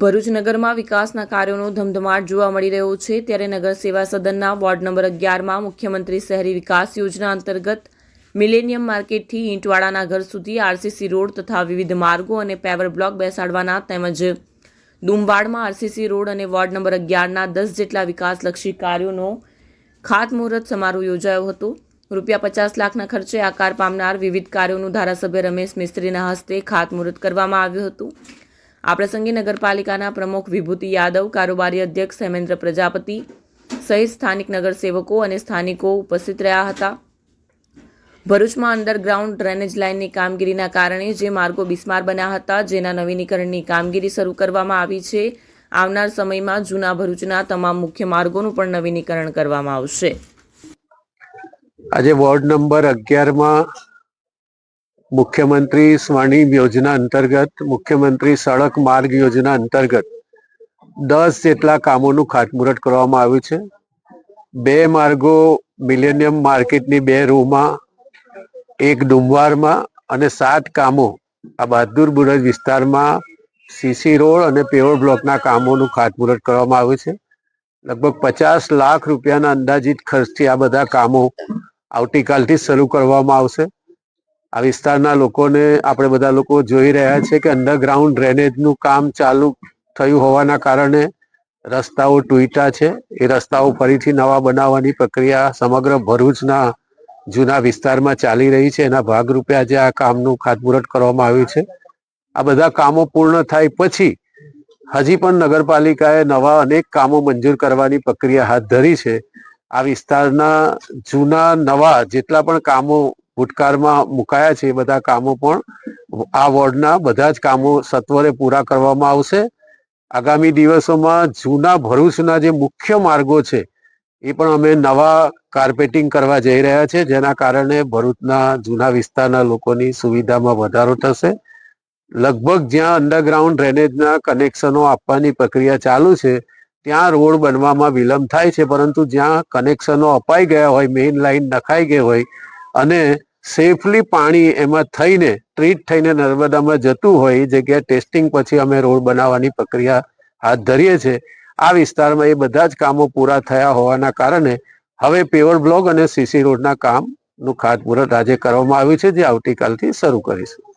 ભરૂચ નગરમાં વિકાસના કાર્યોનો ધમધમાટ જોવા મળી રહ્યો છે. ત્યારે નગર સેવા સદનના વોર્ડ નંબર અગિયારમાં મુખ્યમંત્રી શહેરી વિકાસ યોજના અંતર્ગત મિલેનિયમ માર્કેટથી ઈંટવાડાના ઘર સુધી આરસીસી રોડ તથા વિવિધ માર્ગો અને પેવર બ્લોક બેસાડવાના તેમજ ડુંબાડમાં આરસીસી રોડ અને વોર્ડ નંબર અગિયારના દસ જેટલા વિકાસલક્ષી કાર્યોનો ખાતમુહૂર્ત સમારોહ યોજાયો હતો. રૂપિયા પચાસ લાખના ખર્ચે આકાર પામનાર વિવિધ કાર્યોનું ધારાસભ્ય રમેશ મિસ્ત્રીના હસ્તે ખાતમુહૂર્ત કરવામાં આવ્યું હતું. આ પ્રસંગે નગરપાલિકાના પ્રમુખ વિભૂતિ યાદવ, કારોબારી અધ્યક્ષ હેમેન્દ્ર પ્રજાપતિ સહિત સ્થાનિક નગરસેવકો અને સ્થાનિકો ઉપસ્થિત રહ્યા હતા. ભરૂચમાં અંડરગ્રાઉન્ડ ડ્રેનેજ લાઇનની કામગીરીના કારણે જે માર્ગો બિસ્માર બન્યા હતા, જેના નવીનીકરણની કામગીરી શરૂ કરવામાં આવી છે, આવનાર સમયમાં જૂના ભરૂચના તમામ મુખ્ય માર્ગોનું પણ નવીનીકરણ કરવામાં આવશે. આજે વોર્ડ નંબર અગિયારમાં મુખ્યમંત્રી સ્વર્ણિમ યોજના અંતર્ગત, મુખ્યમંત્રી સડક માર્ગ યોજના અંતર્ગત દસ જેટલા કામોનું ખાતમુહૂર્ત કરવામાં આવ્યું છે. બે માર્ગો મિલેનિયમ માર્કેટની બે રૂમાં, એક ડુંબારમાં અને સાત કામો આ બહાદુર બુરજ વિસ્તારમાં સીસી રોડ અને પેવર બ્લોકના કામોનું ખાતમુહૂર્ત કરવામાં આવ્યું છે. લગભગ પચાસ લાખ રૂપિયાના અંદાજિત ખર્ચથી આ બધા કામો આવતીકાલથી શરૂ કરવામાં આવશે. આ વિસ્તારના લોકોને આપણે બધા લોકો જોઈ રહ્યા છે કે અંડરગ્રાઉન્ડ ડ્રેનેજનું કામ ચાલુ થયું હોવાના કારણે રસ્તાઓ તૂટ્યા છે. એ રસ્તાઓ ફરીથી નવા બનાવવાની પ્રક્રિયા સમગ્ર ભરૂચના જૂના વિસ્તારમાં ચાલી રહી છે. એના ભાગરૂપે આજે આ કામનું ખાતમુહૂર્ત કરવામાં આવ્યું છે. આ બધા કામો પૂર્ણ થાય પછી હજી પણ નગરપાલિકાએ નવા અનેક કામો મંજૂર કરવાની પ્રક્રિયા હાથ ધરી છે. આ વિસ્તારના જૂના નવા જેટલા પણ કામો ભૂતકાળમાં મુકાયા છે એ બધા કામો પણ આ વોર્ડના બધા જ કામો સત્વરે પૂરા કરવામાં આવશે. આગામી દિવસોમાં જૂના ભરૂચના જે મુખ્ય માર્ગો છે એ પણ અમે નવા કાર્પેટિંગ કરવા જઈ રહ્યા છે, જેના કારણે ભરૂચના જૂના વિસ્તારના લોકોની સુવિધામાં વધારો થશે. લગભગ જ્યાં અંડરગ્રાઉન્ડ ડ્રેનેજના કનેક્શનો આપવાની પ્રક્રિયા ચાલુ છે, ત્યાં રોડ બનવામાં વિલંબ થાય છે, પરંતુ જ્યાં કનેક્શનો અપાઈ ગયા હોય, મેઇન લાઇન નખાઈ ગઈ હોય અને સેફલી પાણી એમાં થઈને ટ્રીટ થઈને નર્મદામાં જતું હોય જગ્યાએ ટેસ્ટિંગ પછી અમે રોડ બનાવવાની પ્રક્રિયા હાથ ધરીએ છીએ, આ વિસ્તારમાં એ બધા જ કામો પૂરા થયા હોવાના કારણે હવે પેવર બ્લોક અને સીસી રોડના કામનું ખાતમુહૂર્ત આજે કરવામાં આવ્યું છે, જે આવતીકાલથી શરૂ કરીશું.